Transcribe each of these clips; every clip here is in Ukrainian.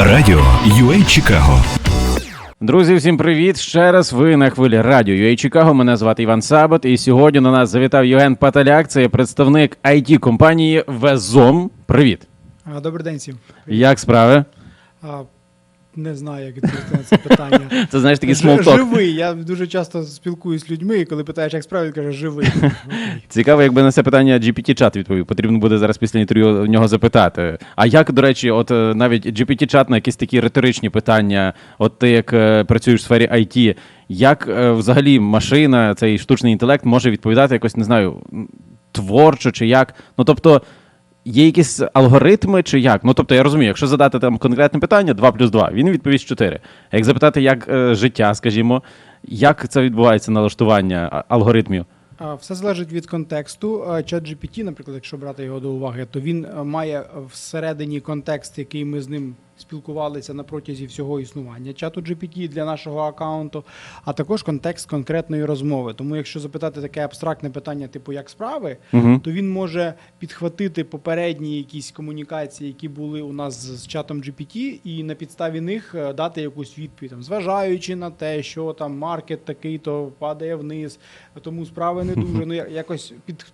Радіо UA Чикаго Друзі, всім привіт! Ще раз ви на хвилі радіо UA Чикаго. Мене звати Іван Сабот, і сьогодні на нас завітав Євген Паталяк. Це є представник it компанії Везом. Привіт! Добрий день всім. Як справи? Не знаю, як відповісти на це питання. Це знаєш такий смолток. Живий. Я дуже часто спілкуюсь з людьми, і коли питаєш, як справи, він каже, живий. Цікаво, якби на це питання GPT-чат відповів. Потрібно буде зараз після інтерв'ю в нього запитати. А як, до речі, от е, навіть GPT-чат на якісь такі риторичні питання, от ти як е, працюєш в сфері IT, як е, взагалі машина, цей штучний інтелект може відповідати якось, не знаю, творчо чи як? Ну тобто. Є якісь алгоритми чи як? Ну тобто я розумію, якщо задати там конкретне питання 2 плюс 2, він відповість 4. А як запитати, як е, життя, скажімо, як це відбувається налаштування алгоритмів? Все залежить від контексту. А, GPT, наприклад, якщо брати його до уваги, то він е, має всередині контекст, який ми з ним спілкувалися на протязі всього існування чату GPT для нашого аккаунту, а також контекст конкретної розмови. Тому, якщо запитати таке абстрактне питання, типу як справи, Угу. то він може підхватити попередні якісь комунікації, які були у нас з чатом GPT, і на підставі них е, дати якусь відповідь, там, зважаючи на те, що там маркет такий, то падає вниз, тому справи не дуже. Ну якось під.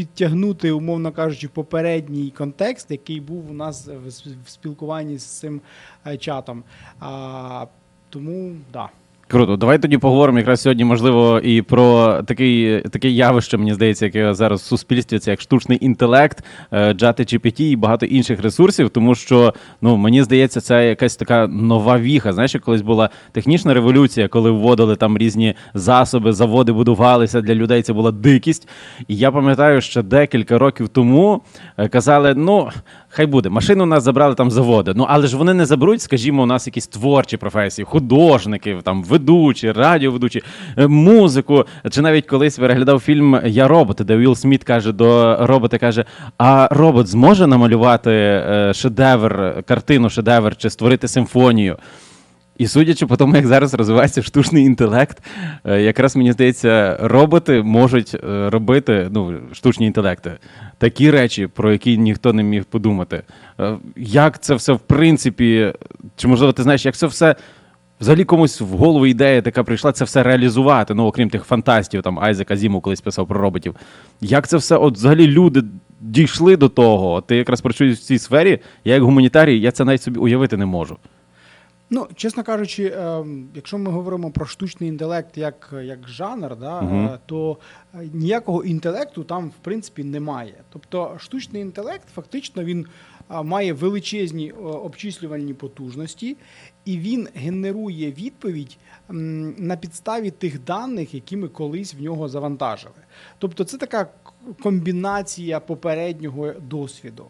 Підтягнути, умовно кажучи, попередній контекст, який був у нас в, спілкуванні з цим е, чатом. А, тому да. Круто, давай тоді поговоримо якраз сьогодні, можливо, і про такий, таке явище, мені здається, яке зараз в суспільстві, це як штучний інтелект, е, джати GPT і багато інших ресурсів, тому що ну мені здається, це якась така нова віха. Знаєш, колись була технічна революція, коли вводили там різні засоби, заводи будувалися для людей. Це була дикість. І я пам'ятаю, що декілька років тому е, казали: ну хай буде, машину у нас забрали там заводи. Ну але ж вони не заберуть, скажімо, у нас якісь творчі професії, художники, там ведучі, радіоведучі, е, музику. Чи навіть колись переглядав фільм Я робот, де Вілл Сміт каже до робота, каже: А робот зможе намалювати е, шедевр, картину, шедевр чи створити симфонію? І судячи по тому, як зараз розвивається штучний інтелект, е, якраз мені здається, роботи можуть е, робити ну, штучні інтелекти такі речі, про які ніхто не міг подумати. Е, Як це все в принципі, чи можливо ти знаєш, як це все взагалі комусь в голову ідея така прийшла це все реалізувати, ну окрім тих фантастів, там Айзек Азімов колись писав про роботів. Як це все, от взагалі люди дійшли до того? Ти якраз працюєш в цій сфері, я як гуманітарій, я це навіть собі уявити не можу. Ну, чесно кажучи, ем, якщо ми говоримо про штучний інтелект як, як жанр, да, е, то е, ніякого інтелекту там в принципі немає. Тобто штучний інтелект фактично він має величезні обчислювальні потужності, і він генерує відповідь на підставі тих даних, які ми колись в нього завантажили. Тобто, це така комбінація попереднього досвіду.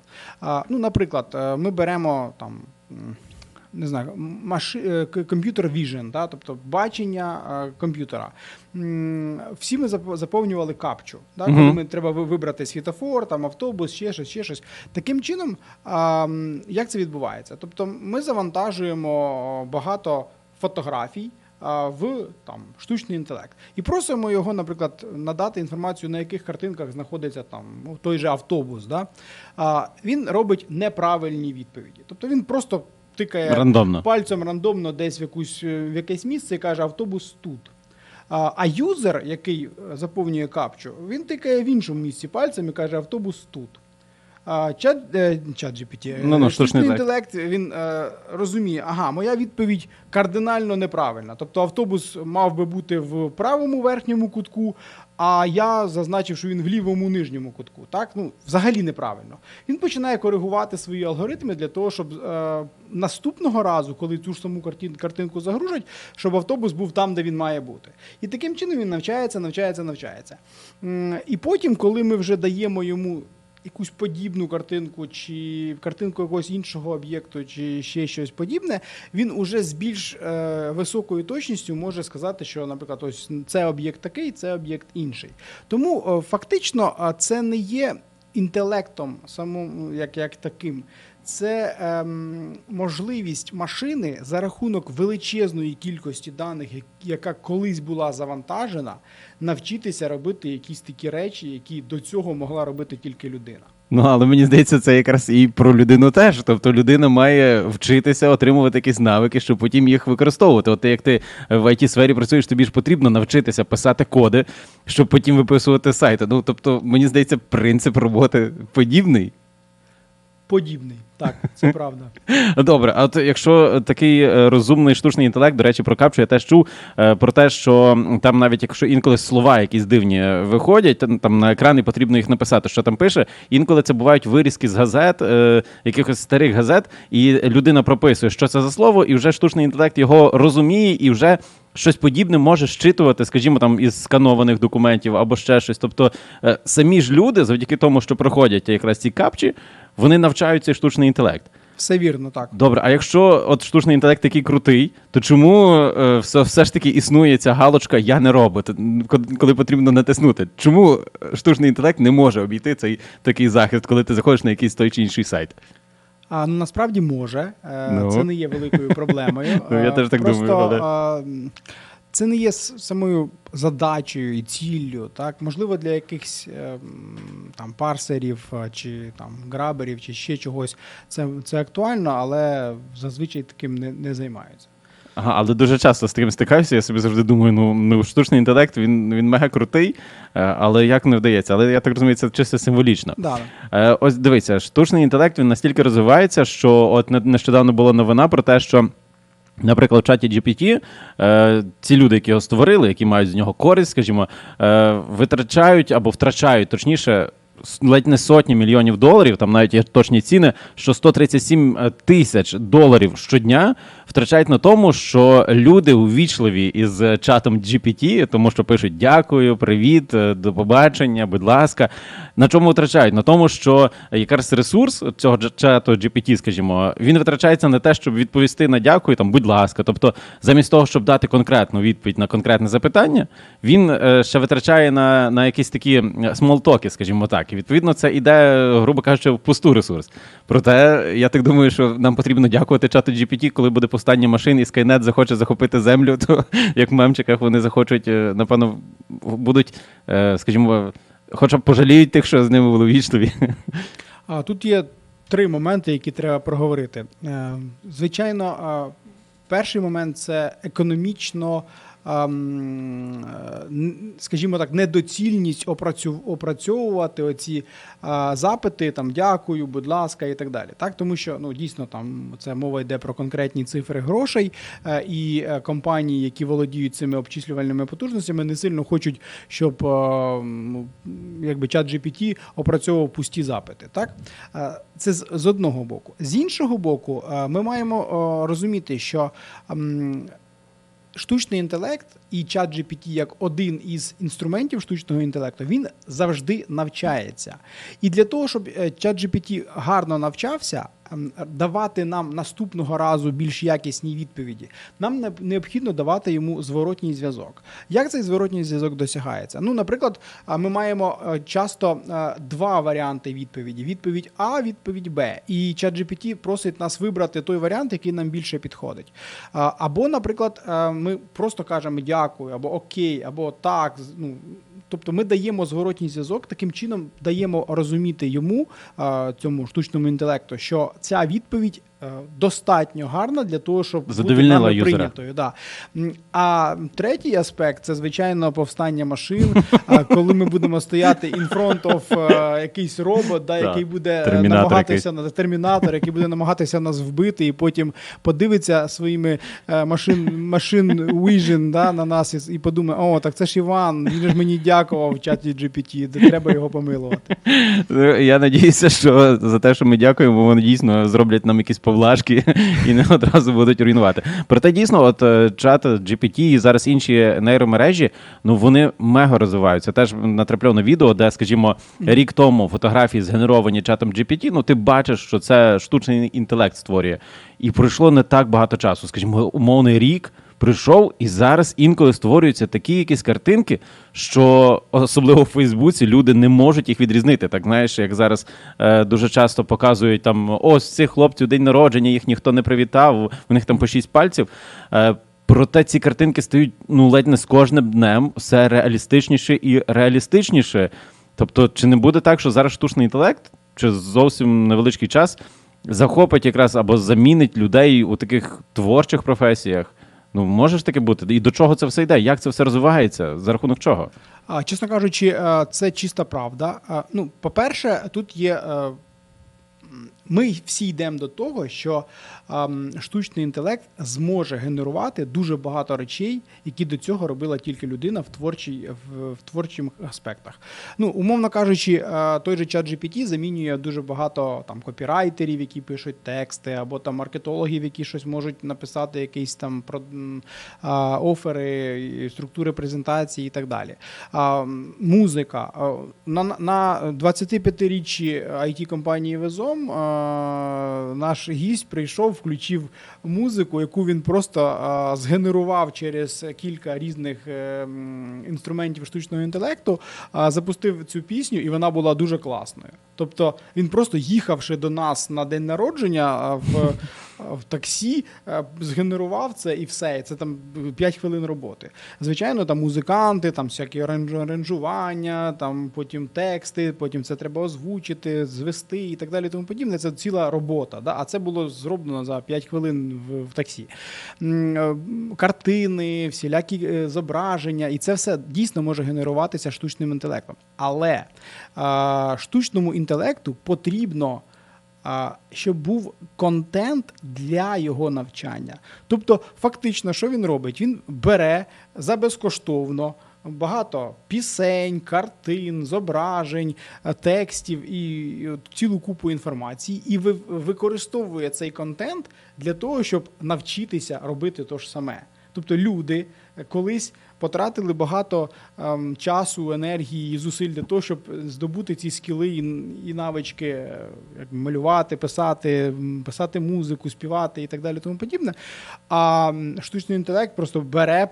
Ну, наприклад, е, ми беремо там. Не знаю, маши, е, комп'ютер vision, да, тобто бачення е, комп'ютера. Всі ми заповнювали капчу. Да, коли Мгм. ми треба вибрати світофор, там автобус, ще щось, ще щось. Таким чином, як це відбувається? Тобто, ми завантажуємо багато фотографій. В там штучний інтелект і просимо його, наприклад, надати інформацію, на яких картинках знаходиться там той же автобус. Да? А, він робить неправильні відповіді. Тобто він просто тикає Рандомно. пальцем рандомно десь в, якусь, е, в якесь місце і каже автобус тут. А, а юзер, який е, заповнює капчу, він тикає в іншому місці пальцем і каже автобус тут. Чат, е, чат GPT, Ну, ну, штучний інтелект, він е, розуміє, ага, моя відповідь кардинально неправильна. Тобто автобус мав би бути в правому верхньому кутку, а я зазначив, що він в лівому нижньому кутку. Так? Ну, взагалі неправильно. Він починає коригувати свої алгоритми для того, щоб е, наступного разу, коли цю ж саму картин, картинку загружать, щоб автобус був там, де він має бути. І таким чином він навчається, навчається, навчається. І потім, коли ми вже даємо йому якусь подібну картинку, чи картинку якогось іншого об'єкту, чи ще щось подібне, він уже з більш е, високою точністю може сказати, що, наприклад, ось це об'єкт такий, це об'єкт інший. Тому е, фактично це не є інтелектом самому як, як таким. Це ем, можливість машини за рахунок величезної кількості даних, яка колись була завантажена, навчитися робити якісь такі речі, які до цього могла робити тільки людина. Ну, але мені здається, це якраз і про людину теж. Тобто людина має вчитися отримувати якісь навики, щоб потім їх використовувати. От як ти в it сфері працюєш, тобі ж потрібно навчитися писати коди, щоб потім виписувати сайти. Ну, тобто, мені здається, принцип роботи подібний. Подібний. Так, це правда. Добре, а от якщо такий е, розумний штучний інтелект, до речі, про капчу, я теж чув е, про те, що там навіть якщо інколи слова якісь дивні е, виходять, там, на екран і потрібно їх написати, що там пише. Інколи це бувають вирізки з газет, якихось старих газет, і людина прописує, що це за слово, і вже штучний інтелект його розуміє і вже. Щось подібне може щитувати, скажімо, там із сканованих документів або ще щось. Тобто самі ж люди, завдяки тому, що проходять якраз ці капчі, вони навчають цей штучний інтелект. Все вірно, так. Добре, а якщо от штучний інтелект такий крутий, то чому е, все, все ж таки існує ця галочка Я не робот, коли, коли потрібно натиснути? Чому штучний інтелект не може обійти цей такий захист, коли ти заходиш на якийсь той чи інший сайт? А ну насправді може. Е, Ну. Це не є великою проблемою. Ну, я Е, теж так Просто, думаю, але- е, Це не є самою задачею і ціллю. Так? Можливо, для якихось е, там парсерів е, чи там граберів, чи ще чогось це, це актуально, але зазвичай таким не, не займаються. Ага, але дуже часто з таким стикаюся. Я собі завжди думаю, ну, ну штучний інтелект він, він мега крутий, е, але як не вдається. Але я так розумію, це чисто символічно. Да. Е, Ось дивіться, штучний інтелект він настільки розвивається, що от не- нещодавно була новина про те, що. Наприклад, в чаті GPT е, ці люди, які його створили, які мають з нього користь, скажімо, е, витрачають або втрачають точніше ледь не сотні мільйонів доларів, там навіть є точні ціни, що 137 тисяч доларів щодня втрачають на тому, що люди увічливі із е, чатом GPT, тому що пишуть дякую, привіт, е, до побачення, будь ласка. На чому втрачають? На тому, що якраз ресурс цього чату GPT, скажімо, він витрачається на те, щоб відповісти на дякую, там, будь ласка. Тобто, замість того, щоб дати конкретну відповідь на конкретне запитання, він е, ще витрачає на, на якісь такі смолтоки, скажімо так. І відповідно це іде, грубо кажучи, в пусту ресурс. Проте я так думаю, що нам потрібно дякувати чату GPT, коли буде повстання машин і Skynet захоче захопити землю, то як в мемчиках вони захочуть, е, напевно, будуть, е, скажімо, хоча б пожаліють тих, що з ними були вічливі. А тут є три моменти, які треба проговорити. Е, Звичайно, перший момент це економічно. Е, Скажімо так, недоцільність опрацьовувати оці запити, там дякую, будь ласка, і так далі. Так, тому що ну дійсно там це мова йде про конкретні цифри грошей, е, і е, компанії, які володіють цими обчислювальними потужностями, не сильно хочуть, щоб ну, якби чат GPT опрацьовував пусті запити. Так? Це з, одного боку. З іншого боку, ми маємо розуміти, що штучний інтелект і чат GPT як один із інструментів штучного інтелекту, він завжди навчається. І для того, щоб е, чат GPT гарно навчався, давати нам наступного разу більш якісні відповіді, нам необхідно давати йому зворотній зв'язок. Як цей зворотній зв'язок досягається? Ну, наприклад, ми маємо е, часто е, два варіанти відповіді: відповідь А, відповідь Б. І ChatGPT просить нас вибрати той варіант, який нам більше підходить. Або, наприклад, е, ми просто кажемо дякую, або окей, або так. Ну, Тобто ми даємо зворотній зв'язок, таким чином даємо розуміти йому, цьому штучному інтелекту, що ця відповідь достатньо гарна для того, щоб Задовільнила бути нами прийнятою. Да. А третій аспект це звичайно повстання машин. Коли ми будемо стояти in front of е, якийсь робот, да, який буде е, Термінатор намагатися на термінатор, який буде намагатися нас вбити, і потім подивиться своїми е, машин машин vision, да, на нас і, і подумає: о, так це ж Іван, він ж мені дякував в чаті GPT, де треба його помилувати. Я надіюся, що за те, що ми дякуємо, вони дійсно зроблять нам якісь повлажки і не одразу будуть руйнувати. Проте дійсно, от е, чат GPT і зараз інші нейромережі, ну вони мега розвиваються. Теж натрапляв на відео, де, скажімо, рік тому фотографії згенеровані чатом GPT, ну ти бачиш, що це штучний інтелект створює. І пройшло не так багато часу, скажімо, умовний рік. Прийшов і зараз інколи створюються такі якісь картинки, що особливо в Фейсбуці люди не можуть їх відрізнити. Так знаєш, як зараз е, дуже часто показують там ось цих хлопців день народження, їх ніхто не привітав, у них там по шість пальців. Е, проте ці картинки стають ну ледь не з кожним днем все реалістичніше і реалістичніше. Тобто, чи не буде так, що зараз штучний інтелект через зовсім невеличкий час захопить якраз або замінить людей у таких творчих професіях. Ну, може ж таке бути? І до чого це все йде? Як це все розвивається? За рахунок чого? Чесно кажучи, е, це чиста правда. А, Ну, по-перше, тут є. Е, Ми всі йдемо до того, що ем, штучний інтелект зможе генерувати дуже багато речей, які до цього робила тільки людина в творчій в, в творчих аспектах. Ну, умовно кажучи, е, той же чат GPT замінює дуже багато там копірайтерів, які пишуть тексти, або там маркетологів, які щось можуть написати, якісь там про а, офери, структури презентації і так далі. М, музика. А, На, на 25-річчі it компанії Везом а, наш гість прийшов, включив музику, яку він просто згенерував через кілька різних е, інструментів штучного інтелекту, запустив цю пісню, і вона була дуже класною. Тобто він просто їхавши до нас на день народження в, в таксі, е, згенерував це і все. Це там 5 хвилин роботи. Звичайно, там музиканти, там всякі аранж- аранжування, там потім тексти, потім це треба озвучити, звести і так далі. Тому подібне. Це ціла робота. Да? А це було зроблено за 5 хвилин в, в таксі. Е, Картини, всілякі е, зображення, і це все дійсно може генеруватися штучним інтелектом. Але а, штучному інтелекту потрібно щоб був контент для його навчання. Тобто, фактично, що він робить? Він бере за безкоштовно. Багато пісень, картин, зображень, текстів і цілу купу інформації, і ви- використовує цей контент для того, щоб навчитися робити те ж саме. Тобто люди колись потратили багато ем, часу, енергії і зусиль для того, щоб здобути ці скіли і, і навички, е, як малювати, писати, писати музику, співати і так далі, тому подібне. А штучний інтелект просто бере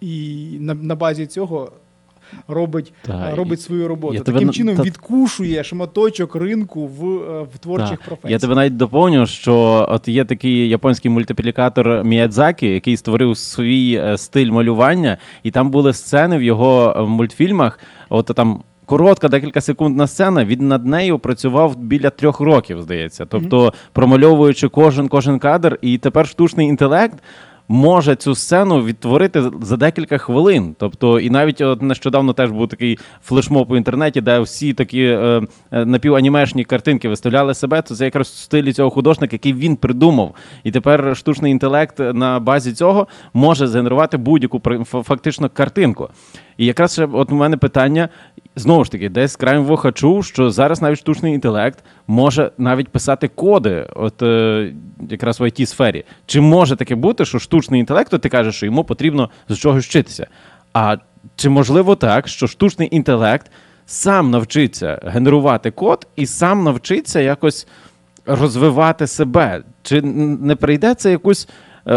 і на, на базі цього. Робить, Та, е, робить свою роботу. я тебе Таким чином та- відкушує шматочок ринку в, е, в творчих Так. професіях. Я тебе навіть доповню, що от є такий японський мультиплікатор Міядзакі, який створив свій е, стиль малювання, і там були сцени в його мультфільмах. От там. Коротка, декілька секундна сцена. Він над нею працював біля трьох років, здається. Тобто, промальовуючи кожен кожен кадр, і тепер штучний інтелект може цю сцену відтворити за декілька хвилин. Тобто, і навіть от нещодавно теж був такий флешмоб у інтернеті, де всі такі е, е, напіванімешні картинки виставляли себе. То це якраз в стилі цього художника, який він придумав. І тепер штучний інтелект на базі цього може згенерувати будь-яку фактично картинку. І якраз ще от у мене питання знову ж таки, десь краєм вуха чув, що зараз навіть штучний інтелект може навіть писати коди, от е, якраз в it сфері. Чи може таке бути, що штучний інтелект, от ти кажеш, що йому потрібно з чогось вчитися? А чи можливо так, що штучний інтелект сам навчиться генерувати код і сам навчиться якось розвивати себе? Чи не прийдеться якусь е,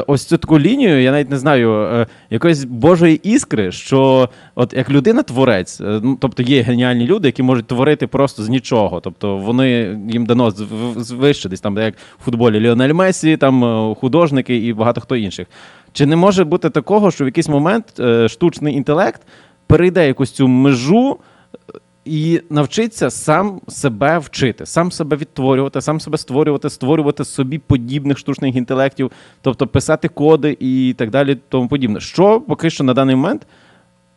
ось цю таку лінію, я навіть не знаю, е, якоїсь божої іскри, що от як людина-творець, е, ну, тобто є геніальні люди, які можуть творити просто з нічого. Тобто вони їм дано звище десь там, як в футболі Ліонель Месі, там е, художники і багато хто інших. Чи не може бути такого, що в якийсь момент е, штучний інтелект перейде якусь цю межу? І навчиться сам себе вчити, сам себе відтворювати, сам себе створювати, створювати собі подібних штучних інтелектів, тобто писати коди і так далі, тому подібне. Що поки що на даний момент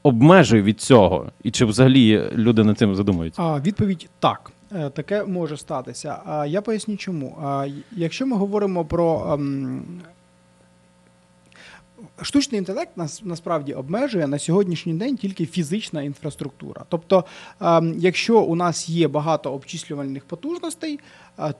обмежує від цього? І чи взагалі люди над цим задумуються? А, відповідь так. Е, Таке може статися. А я поясню чому. А, якщо ми говоримо про. Штучний інтелект нас насправді обмежує на сьогоднішній день тільки фізична інфраструктура. Тобто, ем, якщо у нас є багато обчислювальних потужностей,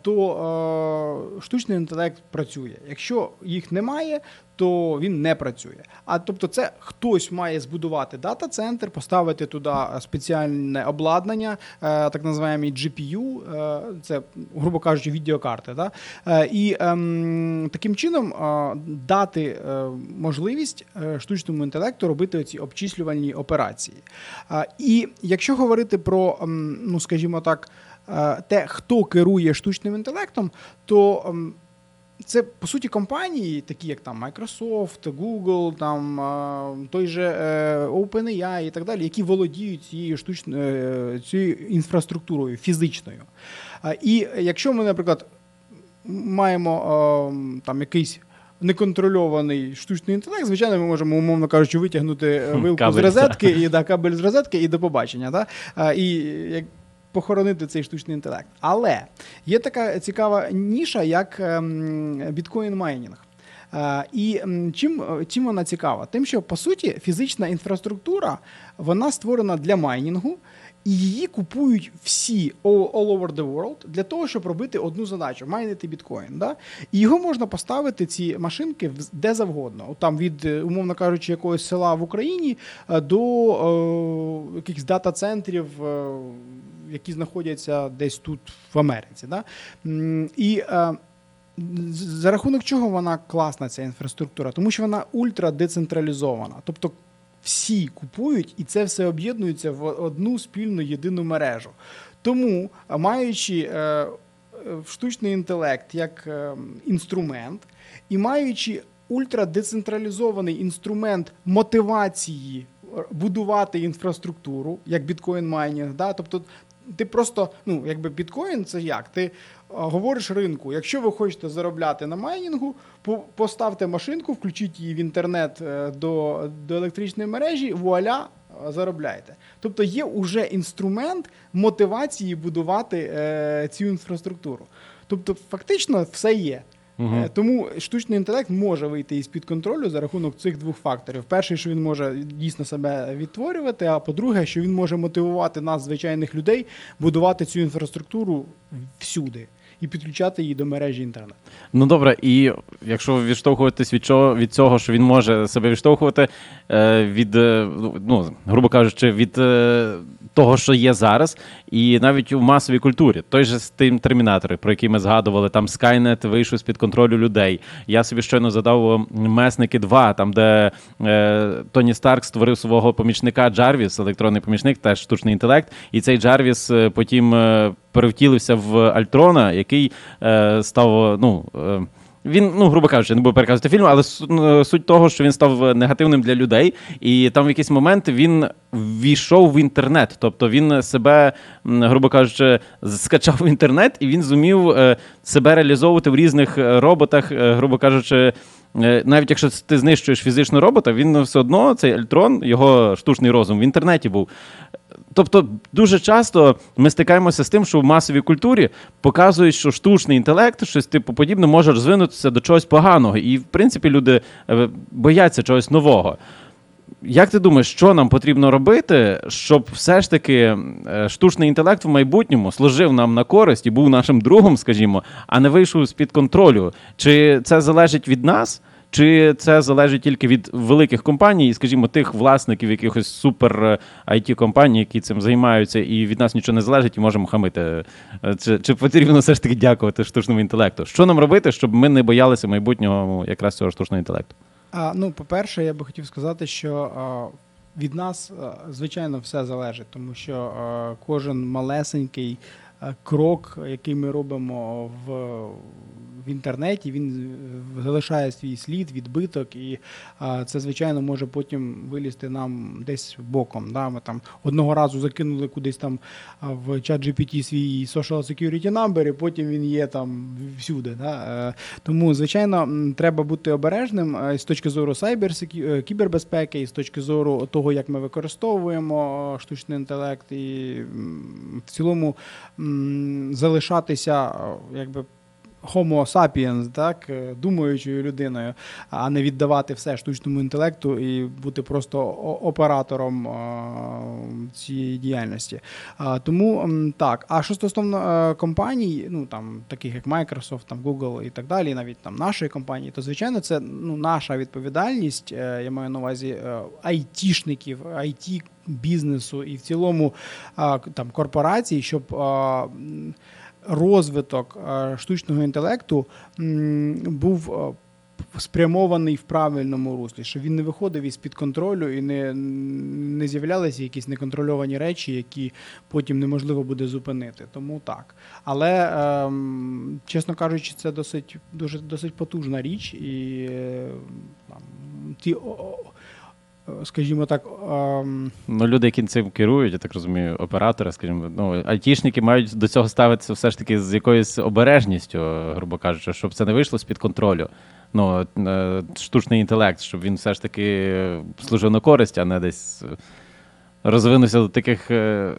то е, штучний інтелект працює. Якщо їх немає, то він не працює. А тобто, це хтось має збудувати дата-центр, поставити туди спеціальне обладнання, е, так називаємо GPU, е, це, грубо кажучи, відеокарти. Да? Е, І ем, таким чином е, дати е, можливість е, штучному інтелекту робити ці обчислювальні операції. Е, І якщо говорити про, ем, ну скажімо так, е, те, хто керує штучним інтелектом, то ем, це по суті компанії, такі як там Microsoft, Google, там е, той же е, OpenAI і так далі, які володіють цією штучною е, цією інфраструктурою фізичною. І якщо ми, наприклад, маємо е, там якийсь. Неконтрольований штучний інтелект, звичайно, ми можемо, умовно кажучи, витягнути е, вилку Кабель, з розетки і да, кабель з розетки і до побачення. Да? І як похоронити цей штучний інтелект. Але є така цікава ніша, як ем, біткоін майнінг. Е, І чим, е, чим вона цікава? Тим, що по суті фізична інфраструктура вона створена для майнінгу, і її купують всі all, over the world для того, щоб робити одну задачу майнити біткоін. Да? І його можна поставити ці машинки де завгодно. Там від, е, умовно кажучи, якогось села в Україні до е, якихось дата-центрів. Які знаходяться десь тут в Америці. Да? І е, за рахунок чого вона класна, ця інфраструктура? Тому що вона ультрадецентралізована. Тобто всі купують і це все об'єднується в одну спільну єдину мережу. Тому, маючи е, е, штучний інтелект як е, інструмент, і маючи ультрадецентралізований інструмент мотивації е, будувати інфраструктуру, як біткоін майнінг, да? тобто ти просто, ну, якби біткоін це як? Ти а, говориш ринку, якщо ви хочете заробляти на майнінгу, по- поставте машинку, включіть її в інтернет е, до, до електричної мережі, вуаля, заробляйте. Тобто є уже інструмент мотивації будувати е, цю інфраструктуру. Тобто, фактично, все є. Е, Тому штучний інтелект може вийти із під контролю за рахунок цих двох факторів. Перший, що він може дійсно себе відтворювати. А по-друге, що він може мотивувати нас, звичайних людей, будувати цю інфраструктуру всюди і підключати її до мережі інтернету. Ну добре, і якщо відштовхуватись від чого від цього, що він може себе відштовхувати е, від, е, ну грубо кажучи, від того, що є зараз, і навіть у масовій культурі, той же Steam Термінатори, про який ми згадували, там Skynet вийшов з під контролю людей. Я собі щойно задав месники 2, там де е, Тоні Старк створив свого помічника Джарвіс, електронний помічник, теж штучний інтелект, і цей Джарвіс е, потім е, перевтілився в Альтрона, який е, став, ну. Е, він, ну, грубо кажучи, не буду переказувати фільм, але суть того, що він став негативним для людей, і там в якийсь момент він ввійшов в інтернет. Тобто він себе, грубо кажучи, скачав в інтернет, і він зумів е, себе реалізовувати в різних е, роботах, е, грубо кажучи. Е, Навіть якщо ти знищуєш фізично робота, він все одно, цей Ельтрон, його штучний розум в інтернеті був. Тобто дуже часто ми стикаємося з тим, що в масовій культурі показують, що штучний інтелект, щось типу подібне, може розвинутися до чогось поганого. І, в принципі, люди е, бояться чогось нового. Як ти думаєш, що нам потрібно робити, щоб все ж таки е, штучний інтелект в майбутньому служив нам на користь і був нашим другом, скажімо, а не вийшов з-під контролю? Чи це залежить від нас? Чи це залежить тільки від великих компаній, і, скажімо, тих власників якихось супер it компаній, які цим займаються, і від нас нічого не залежить, і можемо хамити? Е, Чи, чи потрібно все ж таки дякувати штучному інтелекту? Що нам робити, щоб ми не боялися майбутнього якраз цього штучного інтелекту? А, ну, по-перше, я би хотів сказати, що а, від нас, а, звичайно, все залежить, тому що а, кожен малесенький крок, який ми робимо в, в інтернеті, він е, залишає свій слід, відбиток, і це, звичайно, може потім вилізти нам десь боком. Да? Ми там одного разу закинули кудись там в чат GPT свій social security number, і потім він є там всюди. Да? Е, Тому, звичайно, треба бути обережним е, з точки зору сайбер кібербезпеки, і з точки зору того, як ми використовуємо штучний інтелект, і в цілому залишатися якби. Homo sapiens, так, е, думаючою людиною, а не віддавати все штучному інтелекту і бути просто оператором е, цієї діяльності. Тому так. А що стосовно е, компаній, ну там таких як Microsoft, там Google і так далі, навіть там нашої компанії, то звичайно це ну наша відповідальність. Я маю на увазі айтішників, IT бізнесу і в цілому там корпорацій, щоб розвиток е, штучного інтелекту був е, спрямований в правильному руслі, щоб він не виходив із під контролю і не, не з'являлися якісь неконтрольовані речі, які потім неможливо буде зупинити. Тому так. Але, ем, чесно кажучи, це досить, дуже, досить потужна річ, і е, там, ті, скажімо так, ем, Ну, люди, які цим керують, я так розумію, оператори, скажімо, ну, айтішники мають до цього ставитися все ж таки з якоюсь обережністю, грубо кажучи, щоб це не вийшло з-під контролю. Ну, е, штучний інтелект, щоб він все ж таки служив на користь, а не десь е, розвинувся до таких е,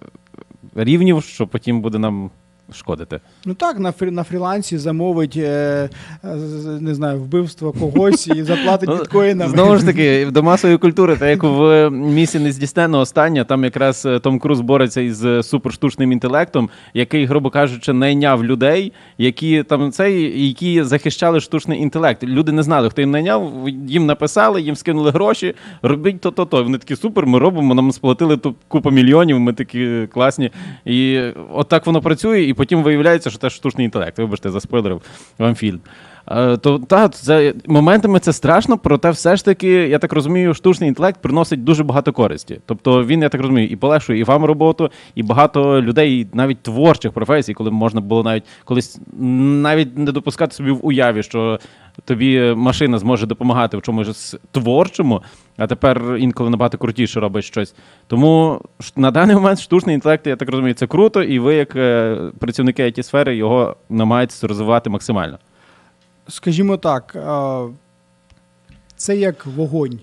рівнів, що потім буде нам шкодити. Ну так, на фрі, на фрілансі замовить е, е, не знаю, вбивство когось і заплатить Ну, біткоїнами. Знову ж таки, до масової культури, так як в місії нездійсненно остання, там якраз е, Том Круз бореться із е, суперштучним інтелектом, який, грубо кажучи, найняв людей, які там цей, які захищали штучний інтелект. Люди не знали, хто їм найняв, їм написали, їм скинули гроші, робіть то-то. то Вони такі супер, ми робимо, нам сплатили тут купу мільйонів, ми такі класні. І от так воно працює, і потім виявляється, що це штучний інтелект. Вибачте, заспойлерив вам фільм. Е, То та це моментами це страшно, проте все ж таки, я так розумію, штучний інтелект приносить дуже багато користі. Тобто він, я так розумію, і полегшує і вам роботу, і багато людей, навіть творчих професій, коли можна було навіть колись навіть не допускати собі в уяві, що тобі машина зможе допомагати в чомусь творчому, а тепер інколи набагато крутіше робить щось. Тому на даний момент штучний інтелект, я так розумію, це круто, і ви, як е, працівники it сфери його намагаєтеся розвивати максимально. Скажімо так, це як вогонь.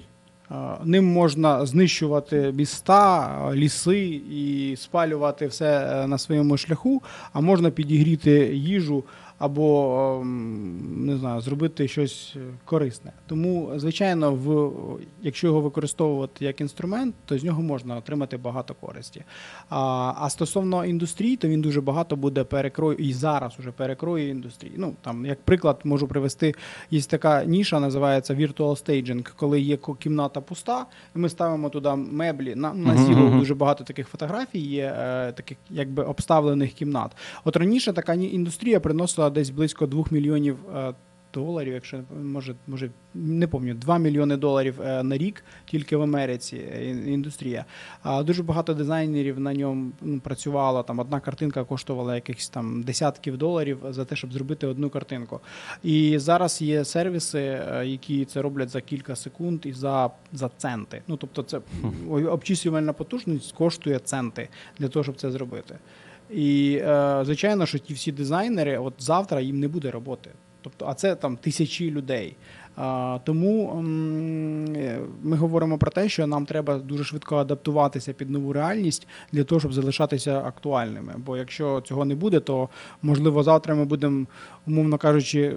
Ним можна знищувати міста, ліси і спалювати все е, на своєму шляху, а можна підігріти їжу або ем, не знаю, зробити щось корисне. Тому, звичайно, в, якщо його використовувати як інструмент, то з нього можна отримати багато користі. А, а стосовно індустрії, то він дуже багато буде перекрою і зараз уже перекроє індустрії. Ну там, як приклад, можу привести, є така ніша, називається Virtual Staging, коли є кімната пуста, і ми ставимо туди меблі. На, на мгм. дуже багато таких фотографій є, е, таких якби обставлених кімнат. От раніше така індустрія приносила десь близько 2 мільйонів. е, Доларів, якщо може, може не пам'ятаю, 2 мільйони доларів е, на рік тільки в Америці е, індустрія. Дуже багато дизайнерів на ньому ну, працювало. Там одна картинка коштувала якихось там десятків доларів за те, щоб зробити одну картинку. І зараз є сервіси, які це роблять за кілька секунд і за, за центи. Ну тобто, це обчислювальна потужність коштує центи для того, щоб це зробити. І е, звичайно, що ті всі дизайнери, от завтра їм не буде роботи. Тобто, а це там тисячі людей. Тому е, ми говоримо про те, що нам треба дуже швидко адаптуватися під нову реальність для того, щоб залишатися актуальними. Бо якщо цього не буде, то можливо завтра ми будемо, умовно кажучи, е,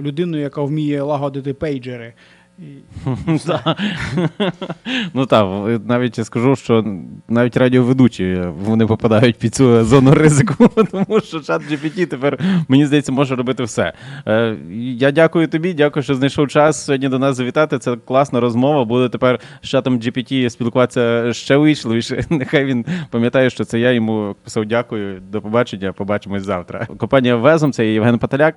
людиною, яка вміє лагодити пейджери. Ну так, навіть я скажу, що навіть радіоведучі вони попадають під цю зону ризику, тому що чат GPT тепер, мені здається, може робити все. Е, Я дякую тобі, дякую, що знайшов час сьогодні до нас завітати. Це класна розмова. Буде тепер з чатом GPT спілкуватися ще вичливіше. Нехай він пам'ятає, що це я йому писав дякую. До побачення, побачимось завтра. Компанія Везом, це Євген Паталяк.